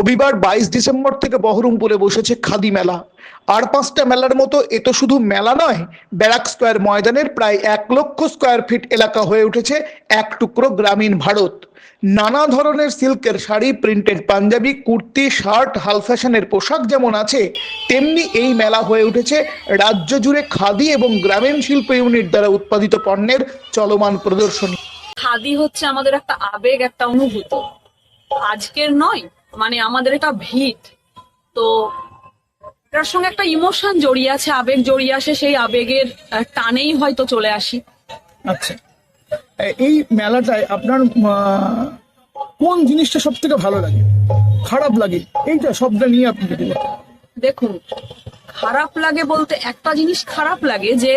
রবিবার বাইশ ডিসেম্বর থেকে বহরমপুরে বসেছে খাদি মেলা। আর পাঁচটা মেলার মতো এ তো শুধু মেলা নয়, ব্যারাক স্কোয়ার ময়দানের প্রায় এক লক্ষ স্কোয়ার ফিট এলাকা হয়ে উঠেছে এক টুকরো গ্রামীণ ভারত। নানা ধরনের সিল্কের শাড়ি, প্রিন্টেড পাঞ্জাবি, কুর্তি, শার্ট, হাল ফ্যাশনের পোশাক যেমন আছে, তেমনি এই মেলা হয়ে উঠেছে রাজ্য জুড়ে খাদি এবং গ্রামীণ শিল্প ইউনিট দ্বারা উৎপাদিত পণ্যের চলমান প্রদর্শনী। খাদি হচ্ছে আমাদের একটা আবেগ, একটা অনুভূতি। আজকের নয় মানে আমাদের এটা ভিত। তো এটার সঙ্গে একটা ইমোশন জড়িয়ে আছে আবেগ জড়িয়ে আছে সেই আবেগের টানেই হয়তো চলে আসি। আচ্ছা। এই মেলাটায় আপনার কোন জিনিসটা সব থেকে ভালো লাগে? খারাপ লাগে? এইটা সবটা নিয়ে আপনি দেখুন খারাপ লাগে বলতে একটা জিনিস খারাপ লাগে যে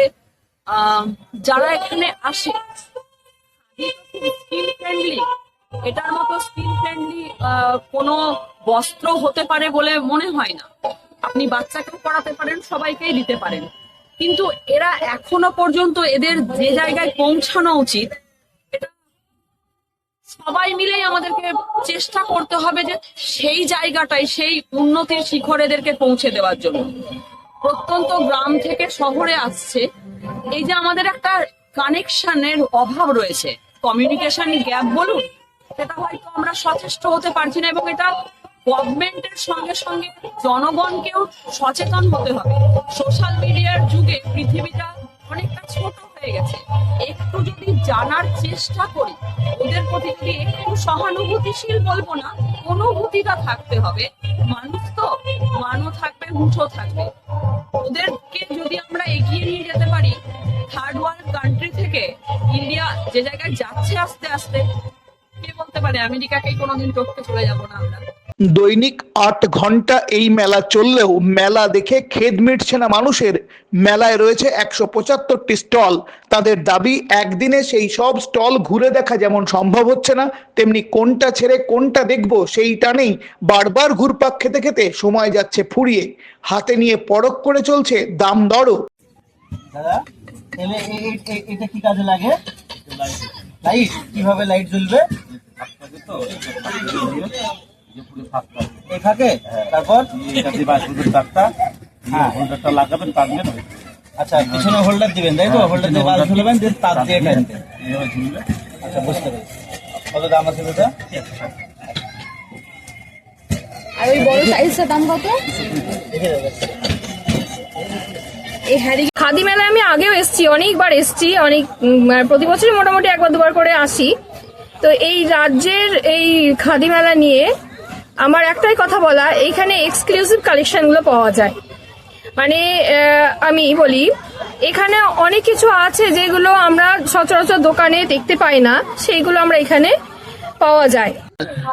আহ, যারা এখানে আসে ফ্রেন্ডলি এটার মতো স্কিন ফ্রেন্ডলি কোনো বস্ত্র হতে পারে বলে মনে হয় না। আপনি বাচ্চাকেও পড়াতে পারেন, সবাইকেই দিতে পারেন। কিন্তু এরা এখনও পর্যন্ত এদের যে জায়গায় পৌঁছানো উচিত সবাই মিলেই আমাদেরকে চেষ্টা করতে হবে যে সেই জায়গাটায়, সেই উন্নতির শিখর এদেরকে পৌঁছে দেওয়ার জন্য। প্রত্যন্ত গ্রাম থেকে শহরে আসছে, এই যে আমাদের একটা কানেকশনের অভাব রয়েছে। কমিউনিকেশন গ্যাপ বলুন সেটা হয়তো আমরা সচেষ্ট হতে পারছি না এবং এটা গভর্নমেন্টের সঙ্গে সঙ্গে জনগণকেও সচেতন হতে হবে। সোশ্যাল মিডিয়ার যুগে পৃথিবীটা অনেকটা ছোট হয়ে গেছে। একটু যদি জানার চেষ্টা করি, ওদের প্রতি একটু সহানুভূতিশীল বলব না? অনুভূতিটা থাকতে হবে। মানুষ তো মানও থাকবে, মুঠো থাকবে। ওদেরকে যদি আমরা এগিয়ে নিয়ে যেতে পারি থার্ড ওয়ার্ল্ড কান্ট্রি থেকে ইন্ডিয়া যে জায়গায় যাচ্ছে আস্তে আস্তে কে বলতে পারে আমেরিকাকেই কোনোদিন টপকে চলে যাব না আমরা। দৈনিক আট ঘণ্টা এই মেলা চললেও মেলা দেখে খেদ মিটছে না মানুষের। মেলায় রয়েছে একশো পঁচাত্তরটি স্টল। তাদের দাবি একদিনে সেই সব স্টল ঘুরে দেখা যেমন সম্ভব হচ্ছে না তেমনি কোনটা ছেড়ে কোনটা দেখব সেইটা নেই বারবার ঘুরপাক খেতে খেতে সময় যাচ্ছে ফুরিয়ে। হাতে নিয়ে পরখ করে চলছে দাম দরও। দাদা এটা কি কাজে লাগে? লাইট? কীভাবে লাইট জ্বলবে? তারপর? হ্যাঁ। হোল্ডারটা লাগাবেন টানবেন আচ্ছা পিছনে হোল্ডার দিবেন তাই তো? হোল্ডার দিয়ে বাল ঝুলবেন দিয়ে তার দিয়ে টানবেন। আচ্ছা বুঝতে পেরেছি। কত দাম আছে এটা আর ওই বড় সাইজটার দাম কত? এই হ্যারি খাদি মেলায় আমি আগেও এসেছি অনেকবার এসেছি অনেক মানে প্রতি বছরই মোটামুটি একবার দুবার করে আসি। তো এই রাজ্যের এই খাদি মেলা নিয়ে আমার একটাই কথা বলা, এইখানে এক্সক্লুসিভ কালেকশনগুলো পাওয়া যায়। মানে আমি বলি, এখানে অনেক কিছু আছে যেগুলো আমরা সচরাচর দোকানে দেখতে পাই না, সেইগুলো আমরা এখানে পাওয়া যায়।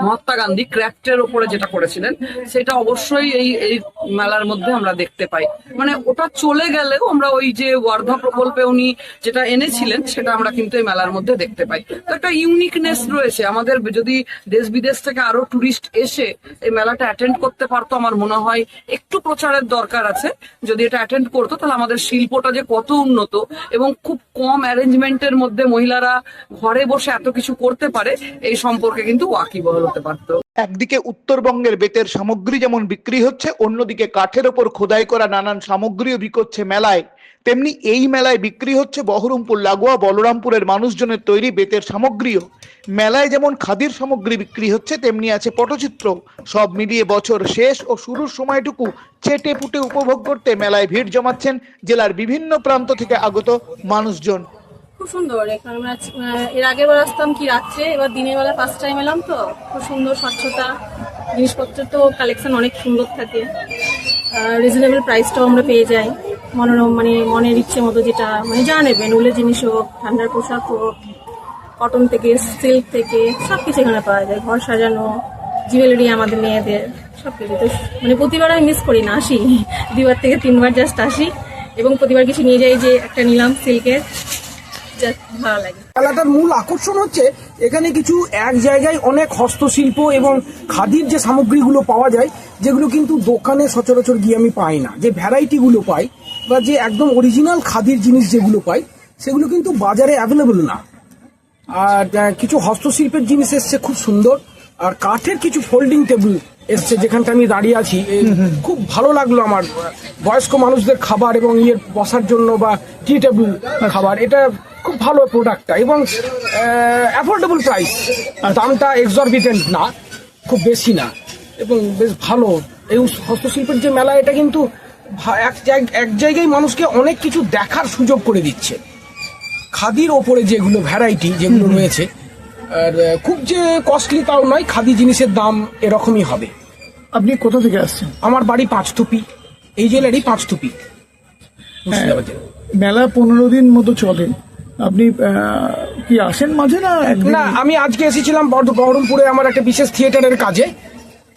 মহাত্মা গান্ধী ক্র্যাফটের উপরে যেটা করেছিলেন, সেটা অবশ্যই এই এই মেলার মধ্যে আমরা দেখতে পাই। মানে ওটা চলে গেলেও আমরা ওই যে ওয়ার্ধা প্রকল্পে উনি যেটা এনেছিলেন, সেটা আমরা কিন্তু এই মেলার মধ্যে দেখতে পাই। তো একটা ইউনিকনেস রয়েছে। আমাদের যদি দেশ বিদেশ থেকে আরও টুরিস্ট এসে এই মেলাটা অ্যাটেন্ড করতে পারতো, আমার মনে হয় একটু প্রচারের দরকার আছে। যদি এটা অ্যাটেন্ড করতো, তাহলে আমাদের শিল্পটা যে কত উন্নত এবং খুব কম অ্যারেঞ্জমেন্টের মধ্যে মহিলারা ঘরে বসে এত কিছু করতে পারে, এই সম্পর্কে কিন্তু ওয়াকিবহল হতে পারতো। একদিকে উত্তরবঙ্গের বেতের সামগ্রী যেমন বিক্রি হচ্ছে, অন্যদিকে কাঠের ওপর খোদাই করা নানান সামগ্রীও বিকোচ্ছে মেলায়। তেমনি এই মেলায় বিক্রি হচ্ছে বহরমপুর, লাগোয়া, বলরামপুরের মানুষজনের তৈরি বেতের সামগ্রীও। মেলায় যেমন খাদির সামগ্রী বিক্রি হচ্ছে, তেমনি আছে পটচিত্র। সব মিলিয়ে বছর শেষ ও শুরুর সময়টুকু চেটে পুটে উপভোগ করতে মেলায় ভিড় জমাচ্ছেন জেলার বিভিন্ন প্রান্ত থেকে আগত মানুষজন। খুব সুন্দর। এখানে আমরা এর আগের বার আসতাম কি রাত্রে, এবার দিনের বেলা ফার্স্ট টাইম এলাম তো, খুব সুন্দর স্বচ্ছতা। জিনিসপত্র তো কালেকশন অনেক সুন্দর থাকে। রিজনেবল প্রাইসটাও আমরা পেয়ে যাই। মনোরম মানে মনের ইচ্ছে মতো যেটা মানে যা নেবেন, উলের জিনিস হোক, ঠান্ডার পোশাক হোক কটন থেকে সিল্ক থেকে সব কিছু এখানে পাওয়া যায়। ঘর সাজানো জুয়েলারি আমাদের মেয়েদের সব কিছু তো মানে প্রতিবার আমি মিস করি না, আসি। দুবার থেকে তিনবার জাস্ট আসি। এবং প্রতিবার কিছু নিয়ে যাই যে একটা নিলাম সিল্কের ভালো মূল আকর্ষণ হচ্ছে এখানে কিছু এক জায়গায় অনেক হস্তশিল্প এবং খাদির যে সামগ্রীগুলো পাওয়া যায়, যেগুলো কিন্তু দোকানে সচরাচর গিয়ে আমি পাই না। যে ভ্যারাইটিগুলো পাই বা যে একদম অরিজিনাল খাদির জিনিস যেগুলো পাই, সেগুলো কিন্তু বাজারে অ্যাভেলেবল না। আর কিছু হস্তশিল্পের জিনিস এসছে খুব সুন্দর, আর কাঠের কিছু ফোল্ডিং টেবিল এসছে যেখানটা আমি দাঁড়িয়ে আছি। খুব ভালো লাগল আমার বয়স্ক মানুষদের খাবার এবং ইয়ের বসার জন্য বা টি টেবিল খাবার। এটা খুব ভালো প্রোডাক্টটা এবং অ্যাফোর্ডেবল প্রাইস দামটা এক্সরবিটেন্ট না খুব বেশি না এবং বেশ ভালো। এই হস্তশিল্পের যে মেলা এটা কিন্তু এক এক জায়গায় মানুষকে অনেক কিছু দেখার সুযোগ করে দিচ্ছে। খাদির ওপরে যেগুলো ভ্যারাইটি যেগুলো রয়েছে আর খুব যে কস্টলি তাও নয় খাদি জিনিসের দাম এরকমই হবে। আপনি কোথা থেকে আসছেন? আমার বাড়ি পাঁচটুপি। এই জেলারই পাঁচটুপি। জেলা। মেলা পনেরো দিন মতো চলে। আপনি কি আসেন মাঝে না না, আমি আজকে এসেছিলাম বহরমপুরে আমার একটা বিশেষ থিয়েটারের কাজে।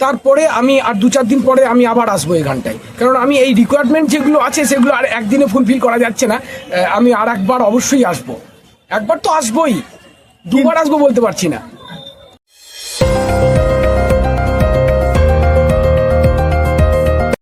তারপরে আমি আর দু চার দিন পরে আমি আবার আসব এখানটায় কারণ আমি এই রিকোয়ারমেন্ট যেগুলো আছে, সেগুলো আর একদিনে ফুলফিল করা যাচ্ছে না। আমি আর একবার অবশ্যই আসব। একবার তো আসবোই। দুবার আসব বলতে পারছি না।